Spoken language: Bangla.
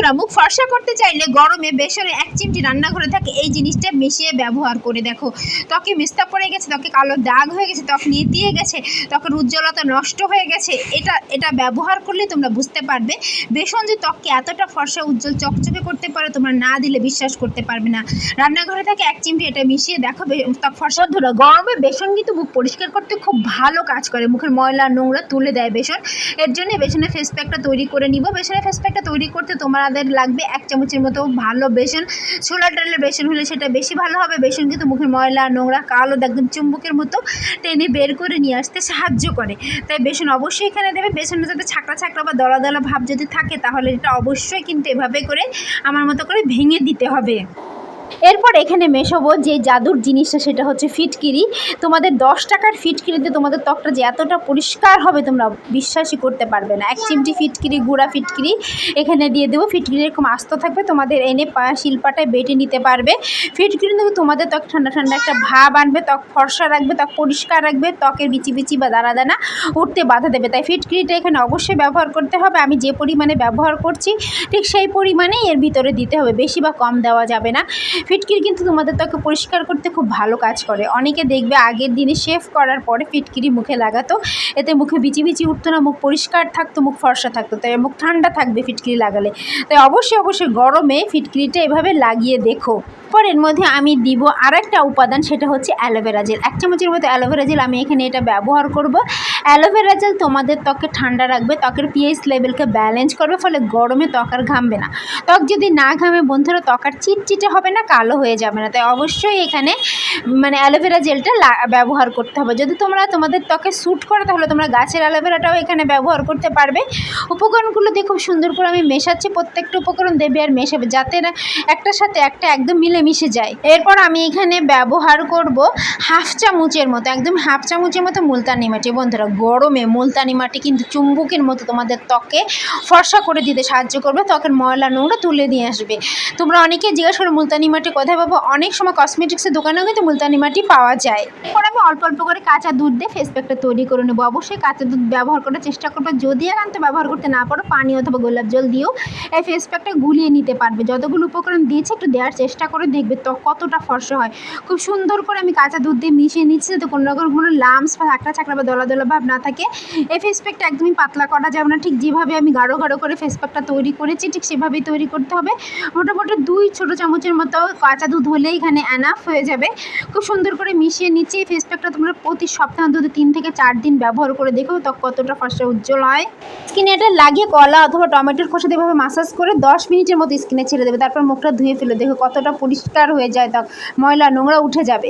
বন্ধুরা, মুখ ফর্সা করতে চাইলে গরমে বেসনে এক চিমটি রান্নাঘরে থাকে এই জিনিসটা মিশিয়ে ব্যবহার করে দেখো। ত্বকে মিস্তা পড়ে গেছে, ত্বকে কালো দাগ হয়ে গেছে, ত্বক নেতিয়ে গেছে, ত্বকের উজ্জ্বলতা নষ্ট হয়ে গেছে। এটা এটা ব্যবহার করলে তোমরা বুঝতে পারবে। বেসন যে ত্বককে এতটা ফর্সা, উজ্জ্বল, চকচকে করতে পারে, তোমরা না দিলে বিশ্বাস করতে পারবে না। রান্নাঘরে থাকে এক চিমটি এটা মিশিয়ে দেখো ত্বক ফর্সা। ধরো গরমে বেসন কিন্তু মুখ পরিষ্কার করতে খুব ভালো কাজ করে। মুখের ময়লা, নোংরা তুলে দেয় বেসন। এর জন্য বেসনের ফেস প্যাকটা তৈরি করে নিব। বেসনের ফেস প্যাকটা তৈরি করতে তোমাদের লাগবে এক চামচের মতো ভালো বেসন। ছোলা ডালের বেসন হলে সেটা বেশি ভালো হবে। বেসন কিন্তু মুখের ময়লা, নোংরা, কালো, একদম চুম্বকের মতো টেনে বের করে নিয়ে আসতে সাহায্য করে। তাই বেসন অবশ্যই এখানে দেবে। বেসনে যাতে ছাকড়া ছাকড়া বা দলা দলা ভাব যদি থাকে, তাহলে এটা অবশ্যই কিন্তু এভাবে করে আমার মতো করে ভেঙে দিতে হবে। এরপর এখানে মেশাবো যে জাদুর জিনিসটা, সেটা হচ্ছে ফিটকিরি। তোমাদের দশ টাকার ফিটকিরিতে তোমাদের ত্বকটা যে এতটা পরিষ্কার হবে, তোমরা বিশ্বাসই করতে পারবে না। এক চিমটি ফিটকিরি, গুঁড়া ফিটকিরি এখানে দিয়ে দেবো। ফিটকিরি এরকম আস্ত থাকবে, তোমাদের এনে শিল্পাটায় বেটে নিতে পারবে। ফিটকিরি কিন্তু তোমাদের ত্বক ঠান্ডা ঠান্ডা একটা ভাব আনবে, ত্বক ফর্সা রাখবে, ত্বক পরিষ্কার রাখবে, ত্বকের বিচি বিচি বা দানা দানা উঠতে বাধা দেবে। তাই ফিটকিরিটা এখানে অবশ্যই ব্যবহার করতে হবে। আমি যে পরিমাণে ব্যবহার করছি, ঠিক সেই পরিমাণেই এর ভিতরে দিতে হবে। বেশি বা কম দেওয়া যাবে না। ফিটকিরি কিন্তু তোমাদের ত্বকে পরিষ্কার করতে খুব ভালো কাজ করে। অনেকে দেখবে আগের দিনে শেভ করার পরে ফিটকিরি মুখে লাগাতো। এতে মুখে বিচি বিচি উঠতো না, মুখ পরিষ্কার থাকতো, মুখ ফর্সা থাকতো, তাই মুখ ঠান্ডা থাকবে ফিটকিরি লাগালে। তাই অবশ্যই অবশ্যই গরমে ফিটকিরিটা এভাবে লাগিয়ে দেখো। পর এর মধ্যে আমি দিব আর একটা উপাদান, সেটা হচ্ছে অ্যালোভেরা জেল। এক চামচের মতো অ্যালোভেরা জেল আমি এখানে এটা ব্যবহার করব। অ্যালোভেরা জেল তোমাদের ত্বকে ঠান্ডা রাখবে, ত্বকের পিএইচ লেভেলকে ব্যালেন্স করবে, ফলে গরমে ত্বক আর ঘামবে না। ত্বক যদি না ঘামে, বন্ধুরা ত্বক আর চিটচিটে হবে না, কালো হয়ে যাবে না। তাই অবশ্যই এখানে মানে অ্যালোভেরা জেলটা ব্যবহার করতে হবে। যদি তোমরা তোমাদের ত্বকে স্যুট করে, তাহলে তোমরা গাছের অ্যালোভেরাটাও এখানে ব্যবহার করতে পারবে। উপকরণগুলো দিয়ে খুব সুন্দর করে আমি মেশাচ্ছি, প্রত্যেকটা উপকরণ দেবে আর মেশাবে, যাতে না একটার সাথে একটা একদম মিলেমিশে যায়। এরপর আমি এখানে ব্যবহার করব হাফ চামচের মতো, একদম হাফ চামচের মতো মুলতানি মাটি, বন্ধুরা গরমে মুলতানি মাটি কিন্তু চুম্বকের মতো তোমাদের ত্বকে ফর্সা করে দিতে সাহায্য করবে। ত্বকের ময়লা নোংরা তুলে দিয়ে আসবে। তোমরা অনেকে জিজ্ঞাসা করো, মুলতানি মাটি কোথায় পাবো অনেক সময় কসমেটিক্সের দোকানেও কিন্তু মুলতানি মাটি পাওয়া যায়। এরপর আমি অল্প অল্প করে কাঁচা দুধ দিয়ে ফেস প্যাকটা তৈরি করে নেব। অবশ্যই কাঁচা দুধ ব্যবহার করার চেষ্টা করবে। যদি একান্ত ব্যবহার করতে না পারো, পানি অথবা গোলাপ জল দিয়েও এই ফেস প্যাকটা গুলিয়ে নিতে পারবে। যতগুলো উপকরণ দিয়েছে, একটু দেওয়ার চেষ্টা করে দেখবে ত্বক কতটা ফর্সা হয়। খুব সুন্দর করে আমি কাঁচা দুধ দিয়ে মিশিয়ে নিচ্ছি যাতে কোনো রকম কোনো লামস বা চাকরা চাকরা বা দলা দলা ভাব না থাকে। এই ফেস প্যাকটা একদমই পাতলা করা যাবে না। ঠিক যেভাবে আমি গাঢ় গাঢ় করে ফেস প্যাকটা তৈরি করেছি, ঠিক সেভাবেই তৈরি করতে হবে। মোটামুটি দুই ছোটো চামচের মতো কাঁচা দুধ হলেই এখানে অ্যানাফ হয়ে যাবে। খুব সুন্দর করে মিশিয়ে নিচ্ছি। এই ফেস প্যাকটা তোমরা প্রতি সপ্তাহ অন্তত তিন থেকে চার দিন ব্যবহার করে দেখো ত্বক কতটা ফর্সা উজ্জ্বল হয়। স্কিনে এটা লাগিয়ে কলা অথবা টমেটোর খোসা এভাবে মাসাজ করে দশ মিনিটের মতো স্কিনে ছেড়ে দেবে। তারপর মুখটা ধুয়ে ফেলে। দেখো কতটা পরিষ্কার হয়ে যায়। ত্বক ময়লা নোংরা উঠে যাবে।